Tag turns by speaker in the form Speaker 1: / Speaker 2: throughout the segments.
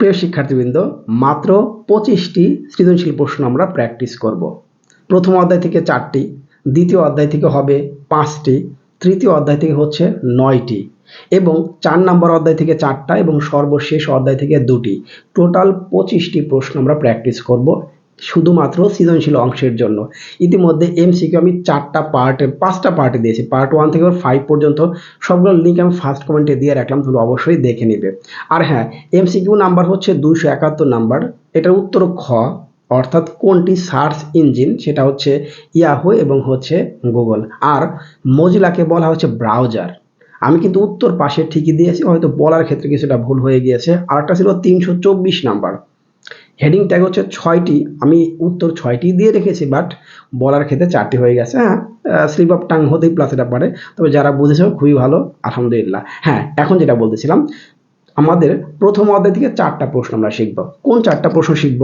Speaker 1: প্রিয় শিক্ষার্থীবৃন্দ, মাত্র পঁচিশটি সৃজনশীল প্রশ্ন আমরা প্র্যাকটিস করব। প্রথম অধ্যায় থেকে চারটি, দ্বিতীয় অধ্যায় থেকে হবে পাঁচটি, তৃতীয় অধ্যায় থেকে হচ্ছে নয়টি এবং চার নম্বর অধ্যায় থেকে চারটা এবং সর্বশেষ অধ্যায় থেকে দুটি। টোটাল পঁচিশটি প্রশ্ন আমরা প্র্যাকটিস করব। শুধুমাত্র সৃজনশীল অংশের জন্য। ইতিমধ্যে এমসিকিউ আমি চারটা পার্টে পাঁচটা পার্টে দিয়েছি। পার্ট ওয়ান থেকে ফাইভ পর্যন্ত সবগুলো লিঙ্ক আমি ফার্স্ট কমেন্টে দিয়ে রাখলাম, তোমরা অবশ্যই দেখে নেবে। আর হ্যাঁ এমসিকিউ নাম্বার হচ্ছে দুইশো একাত্তর নাম্বার এটার উত্তর খ, অর্থাৎ কোনটি সার্চ ইঞ্জিন, সেটা হচ্ছে ইয়াহো এবং হচ্ছে গুগল আর মজিলাকে বলা হচ্ছে ব্রাউজার আমি কিন্তু উত্তর পাশে ঠিকই দিয়েছি, হয়তো বলার ক্ষেত্রে কিছুটা ভুল হয়ে গিয়েছে। আর একটা ছিল তিনশো চব্বিশ নাম্বার হেডিং ট্যাগ হচ্ছে ছয়টি। আমি উত্তর ছয়টি দিয়ে রেখেছি বাট বলার ক্ষেত্রে চারটি হয়ে গেছে। হ্যাঁ স্লিপ অফ টাং হতেই প্লাস এটা পারে তবে যারা বুঝেছে, খুবই ভালো, আলহামদুলিল্লাহ। হ্যাঁ এখন যেটা বলতেছিলাম, আমাদের প্রথম অধ্যায় থেকে চারটা প্রশ্ন আমরা শিখব। কোন চারটা প্রশ্ন শিখব?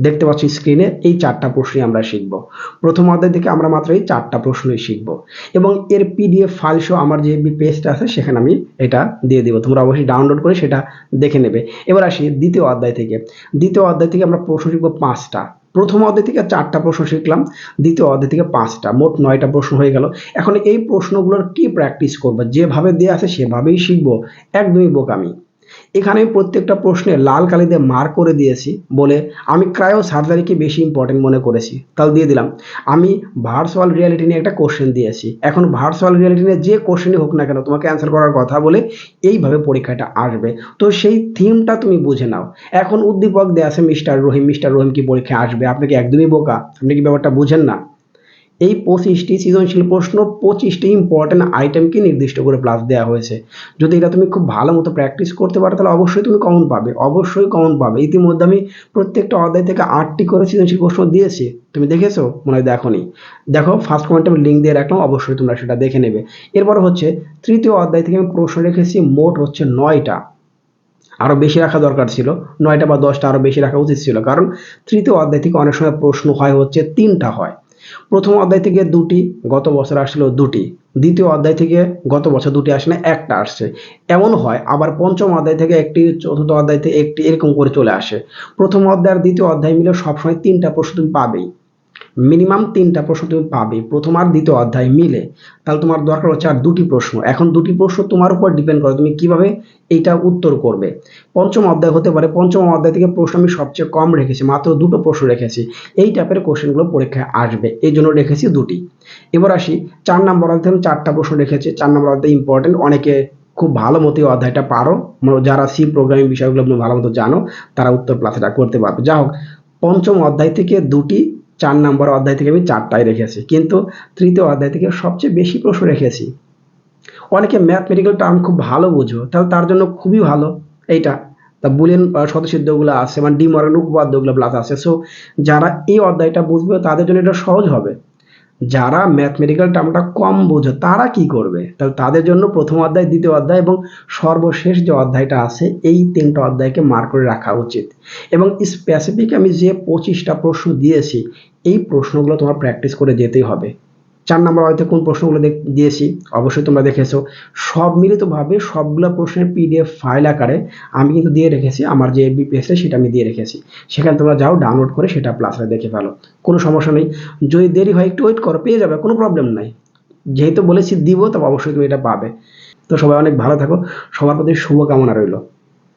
Speaker 1: দেখতে পাচ্ছি স্ক্রিনে এই চারটা প্রশ্নই আমরা শিখব। প্রথম অধ্যায় থেকে আমরা মাত্র এই চারটা প্রশ্নই শিখব। এবং এর পিডিএফ ফাইল সহ আমার যে পেজটা আছে, সেখানে আমি এটা দিয়ে দিব। তোমরা অবশ্যই ডাউনলোড করে সেটা দেখে নেবে। এবার আসি দ্বিতীয় অধ্যায় থেকে। দ্বিতীয় অধ্যায় থেকে আমরা প্রশ্ন শিখব পাঁচটা। প্রথম অধ্যায় থেকে চারটা প্রশ্ন শিখলাম। দ্বিতীয় অধ্যায় থেকে পাঁচটা। মোট নয়টা প্রশ্ন হয়ে গেল। এখন এই প্রশ্নগুলোর কি প্র্যাকটিস করব? যেভাবে দেওয়া আছে সেভাবেই শিখব। একদমই বোকামি। এখানে আমি প্রত্যেকটা প্রশ্নে লাল কালি দিয়ে মার্ক করে দিয়েছি বলে আমি ক্রায়ো সার্জারিকে বেশি ইম্পর্টেন্ট মনে করেছি। তাহলে দিয়ে দিলাম। আমি ভার্চুয়াল রিয়ালিটি নিয়ে একটা কোশ্চেন দিয়েছি। এখন ভার্চুয়াল রিয়ালিটি নিয়ে যে কোশ্চেনই হোক না কেন, তোমাকে অ্যান্সার করার কথা বলে এইভাবে পরীক্ষাটা আসবে। তো সেই থিমটা তুমি বুঝে নাও। এখন উদ্দীপক দেওয়া আছে মিস্টার রহিম মিস্টার রহিম কি পরীক্ষায় আসবে? আপনি কি একদমই বোকা? আপনি কি ব্যাপারটা বুঝেন না? এই পঁচিশটি সৃজনশীল প্রশ্ন পঁচিশটি ইম্পর্টেন্ট আইটেমকে নির্দিষ্ট করে প্লাস দেওয়া হয়েছে। যদি এটা তুমি খুব ভালো মতো প্র্যাকটিস করতে পারো, তাহলে অবশ্যই তুমি কমন পাবে। অবশ্যই কমন পাবে। ইতিমধ্যে আমি প্রত্যেকটা অধ্যায় থেকে আটটি করে সৃজনশীল প্রশ্ন দিয়েছি। তুমি দেখেছ? মনে হয় দেখো নি দেখো ফার্স্ট কমেন্টে আমি লিঙ্ক দিয়ে রাখলাম, অবশ্যই তোমরা সেটা দেখে নেবে। এরপর হচ্ছে, তৃতীয় অধ্যায় থেকে আমি প্রশ্ন রেখেছি, মোট হচ্ছে নয়টা। আরও বেশি রাখা দরকার ছিল। নয়টা বা দশটা আরও বেশি রাখা উচিত ছিল। কারণ তৃতীয় অধ্যায় থেকে অনেক সময় প্রশ্ন হয় হচ্ছে তিনটা হয়। প্রথম অধ্যায় থেকে দুটি, গত বছর আসলো দুটি। দ্বিতীয় অধ্যায় থেকে গত বছর দুটি আসলে একটা আসছে। এমন হয়, আবার পঞ্চম অধ্যায় থেকে একটি, চতুর্থ অধ্যায় থেকে একটি, এরকম করে চলে আসে। প্রথম অধ্যায় আর দ্বিতীয় অধ্যায় মিলে সবসময় তিনটা প্রশ্ন তুমি পাবেই। মিনিমাম তিনটা প্রশ্ন তুমি পাবে, প্রথম আর দ্বিতীয় অধ্যায় মিলে। তাহলে তোমার দরকার হচ্ছে আর দুটি প্রশ্ন। এখন দুটি প্রশ্ন তোমার উপর ডিপেন্ড করে তুমি কীভাবে এইটা উত্তর করবে। পঞ্চম অধ্যায় হতে পারে, পঞ্চম অধ্যায় থেকে প্রশ্ন আমি সবচেয়ে কম রেখেছি, মাত্র দুটো প্রশ্ন রেখেছি। এই টাইপের কোশ্চেনগুলো পরীক্ষায় আসবে, এই জন্য রেখেছি দুটি। এবার আসি, চার নম্বর অধ্যায় আমি চারটা প্রশ্ন রেখেছি, চার নম্বর অধ্যায় ইম্পর্টেন্ট অনেকে খুব ভালো মতো অধ্যায়টা পারো। যারা সি প্রোগ্রামিং বিষয়গুলো তুমি ভালো মতো জানো, তারা উত্তর প্লাসেটা করতে পারবে। যা হোক, পঞ্চম অধ্যায় থেকে দুটি চার নম্বর অধ্যায় থেকে আমি চারটায় রেখেছি। কিন্তু তৃতীয় অধ্যায় থেকে সবচেয়ে বেশি প্রশ্ন রেখেছি। অনেকে ম্যাথমেটিক্যাল টার্ম খুব ভালো বুঝো, তাহলে তার জন্য খুবই ভালো। এইটা, তা বুলিয়ান স্বতঃসিদ্ধগুলো আছে মানে ডিমরান উপপাদ্যগুলো প্লাস আছে। সো যারা এই অধ্যায়টা বুঝবে, তাদের জন্য এটা সহজ হবে। যারা ম্যাথমেটিক্যাল টার্মটা কম বোঝো, তারা কি করবে? তাহলে তাদের জন্য প্রথম অধ্যায়, দ্বিতীয় অধ্যায় এবং সর্বশেষ যে অধ্যায়টা আছে, এই তিনটা অধ্যায়কে মার্ক করে রাখা উচিত। এবং স্পেসিফিক আমি যে পঁচিশটা প্রশ্ন দিয়েছি, এই প্রশ্নগুলো তোমার প্র্যাকটিস করে যেতেই হবে। চার নম্বর হয়তো কোন প্রশ্নগুলো দিয়েছি, অবশ্যই তোমরা দেখেছ। সব মিলিতভাবে সবগুলো প্রশ্নের পিডিএফ ফাইল আকারে আমি কিন্তু দিয়ে রেখেছি, আমার যে পেজে সেটা আমি দিয়ে রেখেছি। সেখানে তোমরা যাও ডাউনলোড করে সেটা প্লাসে দেখে ফেলো। কোনো সমস্যা নেই। যদি দেরি হয়, একটু ওয়েট করো, পেয়ে যাবে, কোনো প্রবলেম নাই। যেহেতু বলেছি দিব, তবে অবশ্যই তুমি এটা পাবে। তো সবাই অনেক ভালো থাকো। সবার প্রতি শুভকামনা রইল।